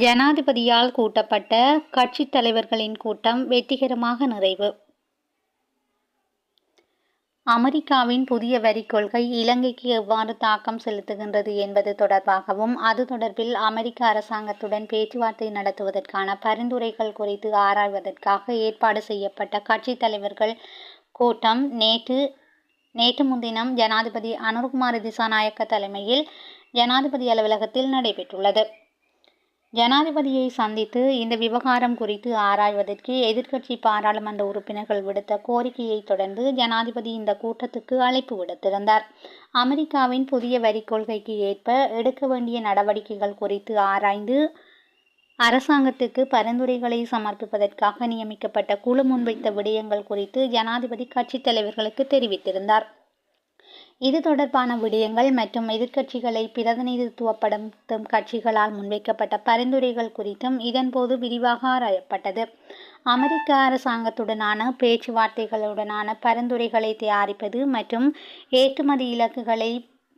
ஜனாதிபதியால் கூட்டப்பட்ட கட்சித் தலைவர்களின் கூட்டம் வெற்றிகரமாக நிறைவு. அமெரிக்காவின் புதிய வரிக் கொள்கை இலங்கைக்கு எவ்வாறு தாக்கம் செலுத்துகின்றது என்பது தொடர்பாகவும் அது தொடர்பில் அமெரிக்க அரசாங்கத்துடன் பேச்சுவார்த்தை நடத்துவதற்கான பரிந்துரைகள் குறித்து ஆராய்வதற்காக ஏற்பாடு செய்யப்பட்ட கட்சித் தலைவர்கள் கூட்டம் நேற்று நேற்று முன்தினம் ஜனாதிபதி அனுர்குமார் திசாநாயக்க தலைமையில் ஜனாதிபதி அலுவலகத்தில் நடைபெற்றுள்ளது. ஜனாதிபதியை சந்தித்து இந்த விவகாரம் குறித்து ஆராய்வதற்கு எதிர்க்கட்சி பாராளுமன்ற உறுப்பினர்கள் விடுத்த கோரிக்கையை தொடர்ந்து ஜனாதிபதி இந்த கூட்டத்துக்கு அழைப்பு விடுத்திருந்தார். அமெரிக்காவின் புதிய வரிக் கொள்கைக்கு ஏற்ப எடுக்க வேண்டிய நடவடிக்கைகள் குறித்து ஆராய்ந்து அரசாங்கத்துக்கு பரிந்துரைகளை சமர்ப்பிப்பதற்காக நியமிக்கப்பட்ட குழு முன்வைத்த விடயங்கள் குறித்து ஜனாதிபதி கட்சித் தலைவர்களுக்கு தெரிவித்திருந்தார். இது தொடர்பான விடயங்கள் மற்றும் எதிர்க்கட்சிகளை பிரதிநிதித்துவப்படுத்தும் கட்சிகளால் முன்வைக்கப்பட்ட பரிந்துரைகள் குறித்தும் இதன்போது விரிவாக ஆராயப்பட்டது. அமெரிக்க அரசாங்கத்துடனான பேச்சுவார்த்தைகளுடனான பரிந்துரைகளை தயாரிப்பது மற்றும் ஏற்றுமதி இலக்குகளை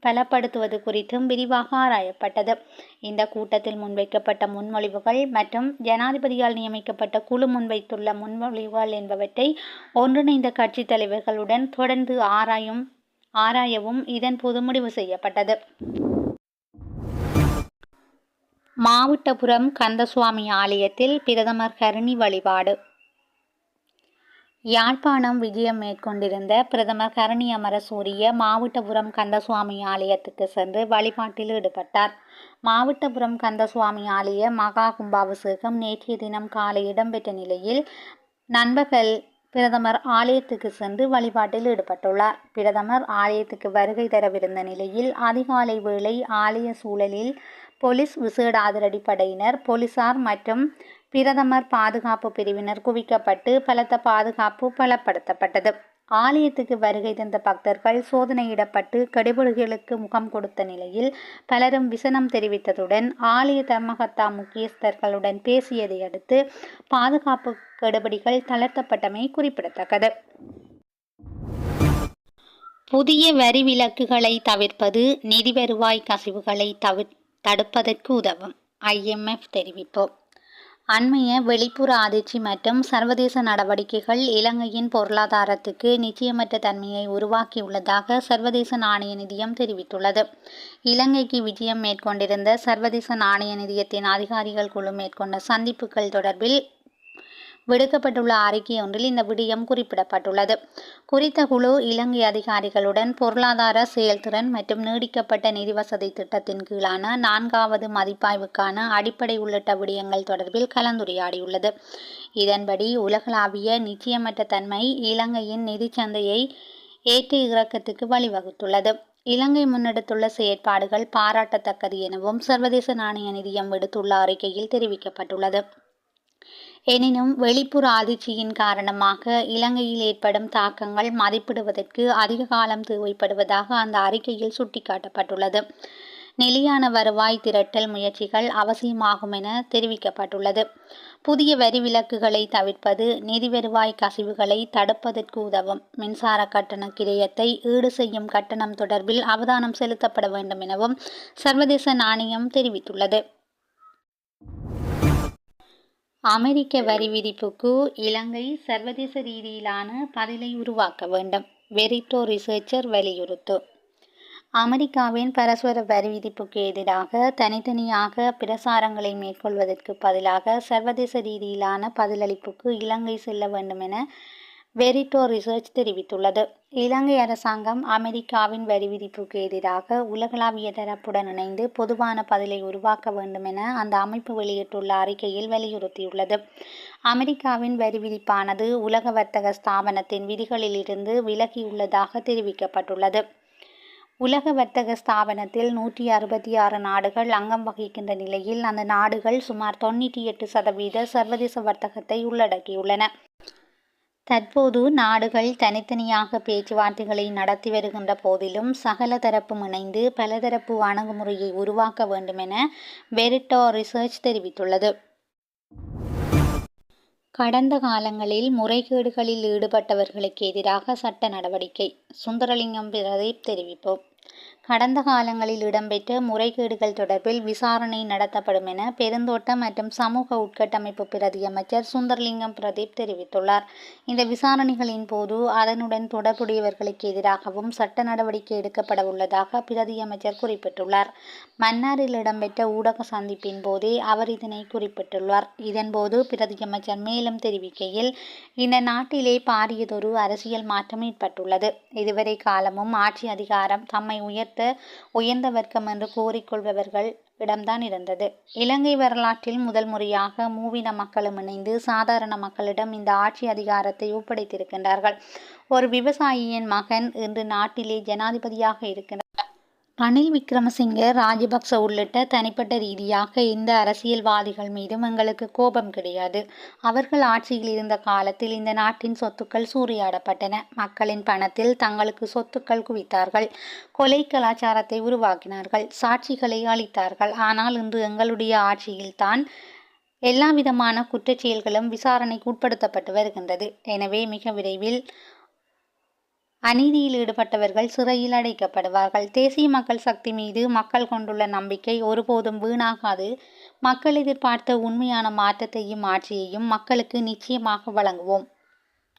பலப்படுத்துவது குறித்தும் விரிவாக ஆராயப்பட்டது. இந்த கூட்டத்தில் முன்வைக்கப்பட்ட முன்மொழிவுகள் மற்றும் ஜனாதிபதியால் நியமிக்கப்பட்ட குழு முன்வைத்துள்ள முன்மொழிவுகள் என்பவற்றை ஒன்றிணைந்த கட்சித் தலைவர்களுடன் தொடர்ந்து ஆராயும் ஆராயவும் இதன்போது முடிவு செய்யப்பட்டது. மாவட்டபுரம் கந்தசுவாமி ஆலயத்தில் பிரதமர் கருணி வழிபாடு. யாழ்ப்பாணம் விஜயம் மேற்கொண்டிருந்த பிரதமர் கருணி அமரசூரிய மாவட்டபுரம் கந்தசுவாமி ஆலயத்துக்கு சென்று வழிபாட்டில் ஈடுபட்டார். மாவட்டபுரம் கந்தசுவாமி ஆலய மகா கும்பாபிஷேகம் நேற்றைய தினம் காலை இடம்பெற்ற நிலையில் நண்பகல் பிரதமர் ஆலயத்துக்கு சென்று வழிபாட்டில் ஈடுபட்டுள்ளார். பிரதமர் ஆலயத்துக்கு வருகை தரவிருந்த நிலையில் அதிகாலை வேளை ஆலய சூழலில் போலீஸ் விசேட அதிரடிப்படையினர் போலீசார் மற்றும் பிரதமர் பாதுகாப்பு பிரிவினர் குவிக்கப்பட்டு பலத்த பாதுகாப்பு பலப்படுத்தப்பட்டது. ஆலயத்துக்கு வருகை தந்த பக்தர்கள் சோதனையிடப்பட்டு கெடுபிடிகளுக்கு முகம் கொடுத்த நிலையில் பலரும் விசனம் தெரிவித்ததுடன் ஆலய தர்மகத்தா முக்கியஸ்தர்களுடன் பேசியதை அடுத்து பாதுகாப்பு கெடுபடிகள் தளர்த்தப்பட்டமை குறிப்பிடத்தக்கது. புதிய வரி விலக்குகளை தவிர்ப்பது நிதி வருவாய் கசிவுகளை தவிர் தடுப்பதற்கு உதவும். ஐஎம்எஃப் தெரிவிப்பு. அண்மைய வெளிப்புற அதிர்ச்சி மற்றும் சர்வதேச நடவடிக்கைகள் இலங்கையின் பொருளாதாரத்துக்கு நிச்சயமற்ற தன்மையை உருவாக்கியுள்ளதாக சர்வதேச நாணய நிதியம் தெரிவித்துள்ளது. இலங்கைக்கு விஜயம் மேற்கொண்டிருந்த சர்வதேச நாணய நிதியத்தின் அதிகாரிகள் குழு மேற்கொண்ட சந்திப்புகள் தொடர்பில் விடுக்கப்பட்டுள்ள அறிக்கை ஒன்றில் இந்த விடயம் குறிப்பிடப்பட்டுள்ளது. குறித்த குழு இலங்கை அதிகாரிகளுடன் பொருளாதார செயல்திறன் மற்றும் நீடிக்கப்பட்ட நிதி வசதி திட்டத்தின் கீழான நான்காவது மதிப்பாய்வுக்கான அடிப்படை உள்ளிட்ட விடயங்கள் தொடர்பில் கலந்துரையாடியுள்ளது. இதன்படி உலகளாவிய நிச்சயமற்ற தன்மை இலங்கையின் நிதி சந்தையை ஏற்ற இறக்கத்துக்கு வழிவகுத்துள்ளது. இலங்கை முன்னெடுத்துள்ள செயற்பாடுகள் பாராட்டத்தக்கது எனவும் சர்வதேச நாணய நிதியம் விடுத்துள்ள அறிக்கையில் தெரிவிக்கப்பட்டுள்ளது. எனினும் வெளிப்புற அதிர்ச்சியின் காரணமாக இலங்கையில் ஏற்படும் தாக்கங்கள் மதிப்பிடுவதற்கு அதிக காலம் தேவைப்படுவதாக அந்த அறிக்கையில் சுட்டிக்காட்டப்பட்டுள்ளது. நிலையான வருவாய் திரட்டல் முயற்சிகள் அவசியமாகும் என தெரிவிக்கப்பட்டுள்ளது. புதிய வரி விலக்குகளை தவிர்ப்பது நிதி வருவாய் கசிவுகளை தடுப்பதற்கு உதவும். மின்சார கட்டண கிரயத்தை ஈடு செய்யும் கட்டணம் தொடர்பில் அவதானம் செலுத்தப்பட வேண்டும் எனவும் சர்வதேச நாணயம் தெரிவித்துள்ளது. அமெரிக்க வரி விதிப்புக்கு இலங்கை சர்வதேச ரீதியிலான பதிலை உருவாக்க வேண்டும் வெரிட்டோ ரிசர்ச்சர் வலியுறுத்து. அமெரிக்காவின் பரஸ்பர வரி விதிப்புக்கு எதிராக தனித்தனியாக பிரசாரங்களை மேற்கொள்வதற்கு பதிலாக சர்வதேச ரீதியிலான பதிலளிப்புக்கு இலங்கை செல்ல வேண்டும் என வெரிட்டோ ரிசர்ச் தெரிவித்துள்ளது. இலங்கை அரசாங்கம் அமெரிக்காவின் வரி விதிப்புக்கு எதிராக உலகளாவிய தரப்புடன் இணைந்து பொதுவான பதிலை உருவாக்க வேண்டும் என அந்த அமைப்பு வெளியிட்டுள்ள அறிக்கையில் வலியுறுத்தியுள்ளது. அமெரிக்காவின் வரி விதிப்பானது உலக வர்த்தக ஸ்தாபனத்தின் விதிகளில் இருந்து விலகியுள்ளதாக தெரிவிக்கப்பட்டுள்ளது. உலக வர்த்தக ஸ்தாபனத்தில் நூற்றி அறுபத்தி ஆறு நாடுகள் அங்கம் வகிக்கின்ற நிலையில் அந்த நாடுகள் சுமார் தொண்ணூற்றி எட்டு சதவீத சர்வதேச வர்த்தகத்தை உள்ளடக்கியுள்ளன. தற்போது நாடுகள் தனித்தனியாக பேச்சுவார்த்தைகளை நடத்தி வருகின்ற போதிலும் சகல தரப்பும் இணைந்து பலதரப்பு அணுகுமுறையை உருவாக்க வேண்டும் என வெரிட்டோ ரிசர்ச் தெரிவித்துள்ளது. கடந்த காலங்களில் முறைகேடுகளில் ஈடுபட்டவர்களுக்கு எதிராக சட்ட நடவடிக்கை. சுந்தரலிங்கம் பிரதீப் தெரிவிப்போம் கடந்த காலங்களில் இடம்பெற்ற முறைகேடுகள் தொடர்பில் விசாரணை நடத்தப்படும் என பெருந்தோட்ட மற்றும் சமூக உட்கட்டமைப்பு பிரதி அமைச்சர் சுந்தர்லிங்கம் பிரதீப் தெரிவித்துள்ளார். இந்த விசாரணைகளின் போது அதனுடன் தொடர்புடையவர்களுக்கு எதிராகவும் சட்ட நடவடிக்கை எடுக்கப்பட உள்ளதாக பிரதி அமைச்சர் குறிப்பிட்டுள்ளார். மன்னாரில் இடம்பெற்ற ஊடக சந்திப்பின் போதே அவர் இதனை குறிப்பிட்டுள்ளார். இதன்போது பிரதி அமைச்சர் மேலும் தெரிவிக்கையில் இந்த நாட்டிலே பாரியதொரு அரசியல் மாற்றம் ஏற்பட்டுள்ளது. இதுவரை காலமும் ஆட்சி அதிகாரம் தம்மை உயர்த்த உயர்ந்த வர்க்கம் என்று கூறிக்கொள்பவர்கள் இடம்தான் இருந்தது. இலங்கை வரலாற்றில் முதல் முறையாக மூவின மக்களும் இணைந்து சாதாரண மக்களிடம் இந்த ஆட்சி அதிகாரத்தை ஒப்படைத்திருக்கின்றார்கள். ஒரு விவசாயியின் மகன் இன்று நாட்டிலே ஜனாதிபதியாக இருக்கின்றார் ரணில் விக்ரமசிங்க ராஜபக்ச உள்ளிட்ட தனிப்பட்ட ரீதியாக இந்த அரசியல்வாதிகள் மீதும் எங்களுக்கு கோபம் கிடையாது. அவர்கள் ஆட்சியில் இருந்த காலத்தில் இந்த நாட்டின் சொத்துக்கள் சூறையாடப்பட்டன. மக்களின் பணத்தில் தங்களுக்கு சொத்துக்கள் குவித்தார்கள். கொலை கலாச்சாரத்தை உருவாக்கினார்கள். சாட்சிகளை அளித்தார்கள். ஆனால் இன்று எங்களுடைய ஆட்சியில்தான் எல்லா விதமான குற்றச்செயல்களும் விசாரணைக்கு உட்படுத்தப்பட்டு வருகின்றது. எனவே மிக விரைவில் அநீதியில் ஈடுபட்டவர்கள் சிறையில் அடைக்கப்படுவார்கள். தேசிய மக்கள் சக்தி மீது மக்கள் கொண்டுள்ள நம்பிக்கை ஒருபோதும் வீணாகாது. மக்கள் எதிர்பார்த்த உண்மையான மாற்றத்தையும் ஆட்சியையும் மக்களுக்கு நிச்சயமாக வழங்குவோம்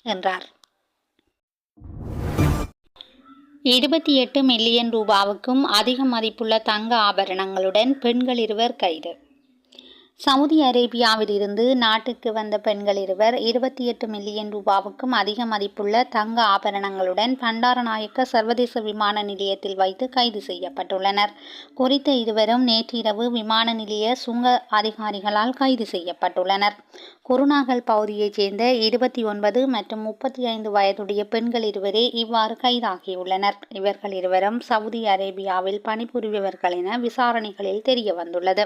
என்றார். இருபத்தி எட்டு மில்லியன் ரூபாவுக்கும் அதிக மதிப்புள்ள தங்க ஆபரணங்களுடன் பெண்கள் இருவர் கைது. சவுதி அரேபியாவில் இருந்து நாட்டுக்கு வந்த பெண்கள் இருவர் இருபத்தி எட்டு மில்லியன் ரூபாவுக்கும் அதிக மதிப்புள்ள தங்க ஆபரணங்களுடன் பண்டாரநாயக்க சர்வதேச விமான நிலையத்தில் வைத்து கைது செய்யப்பட்டுள்ளனர். குறித்த இருவரும் நேற்றிரவு விமான நிலைய சுங்க அதிகாரிகளால் கைது செய்யப்பட்டுள்ளனர். குருநாகல் பகுதியைச் சேர்ந்த இருபத்தி ஒன்பது மற்றும் முப்பத்தி ஐந்து வயதுடைய பெண்கள் இருவரே இவ்வாறு கைதாகியுள்ளனர். இவர்கள் இருவரும் சவுதி அரேபியாவில் பணிபுரிபவர்கள் என விசாரணைகளில் தெரிய வந்துள்ளது